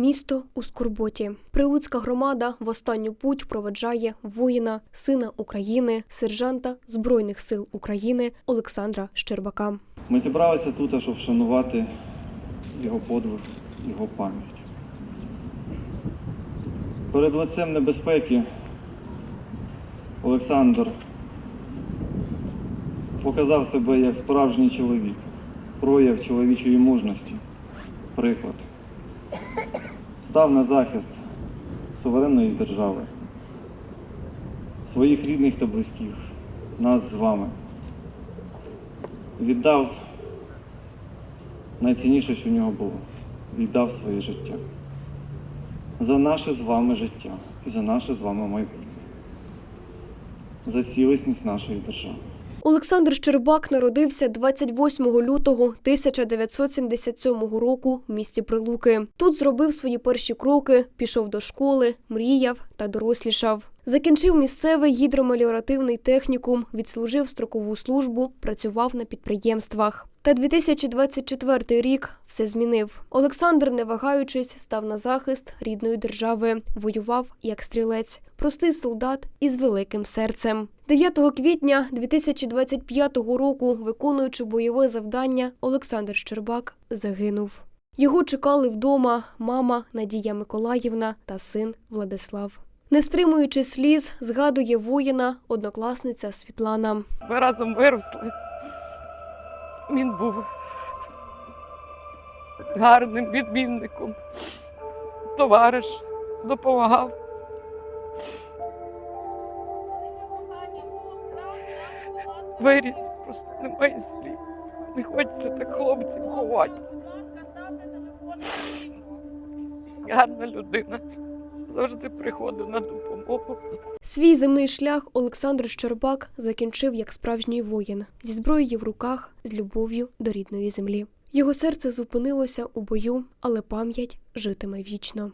Місто у скорботі. Прилуцька громада в останню путь проведжає воїна, сина України, сержанта Збройних сил України Олександра Щербака. Ми зібралися тут, щоб вшанувати його подвиг, його пам'ять. Перед лицем небезпеки Олександр показав себе як справжній чоловік, прояв чоловічої мужності, приклад. Став на захист суверенної держави, своїх рідних та близьких, нас з вами. Віддав найцінніше, що в нього було. Віддав своє життя. За наше з вами життя і за наше з вами майбутнє. За цілісність нашої держави. Олександр Щербак народився 28 лютого 1977 року в місті Прилуки. Тут зробив свої перші кроки, пішов до школи, мріяв та дорослішав. Закінчив місцевий гідромеліоративний технікум, відслужив строкову службу, працював на підприємствах. Та 2024 рік все змінив. Олександр, не вагаючись, став на захист рідної держави, воював як стрілець, простий солдат із великим серцем. 9 квітня 2025 року, виконуючи бойове завдання, Олександр Щербак загинув. Його чекали вдома мама Надія Миколаївна та син Владислав. Не стримуючи сліз, згадує воїна однокласниця Світлана. Ми разом виросли. Він був гарним відмінником, товариш, допомагав. Виріс, просто немає слів. Не хочеться так хлопців ховати. Гарна людина. Завжди приходив на допомогу. Свій земний шлях Олександр Щербак закінчив як справжній воїн зі зброєю в руках, з любов'ю до рідної землі. Його серце зупинилося у бою, але пам'ять житиме вічно.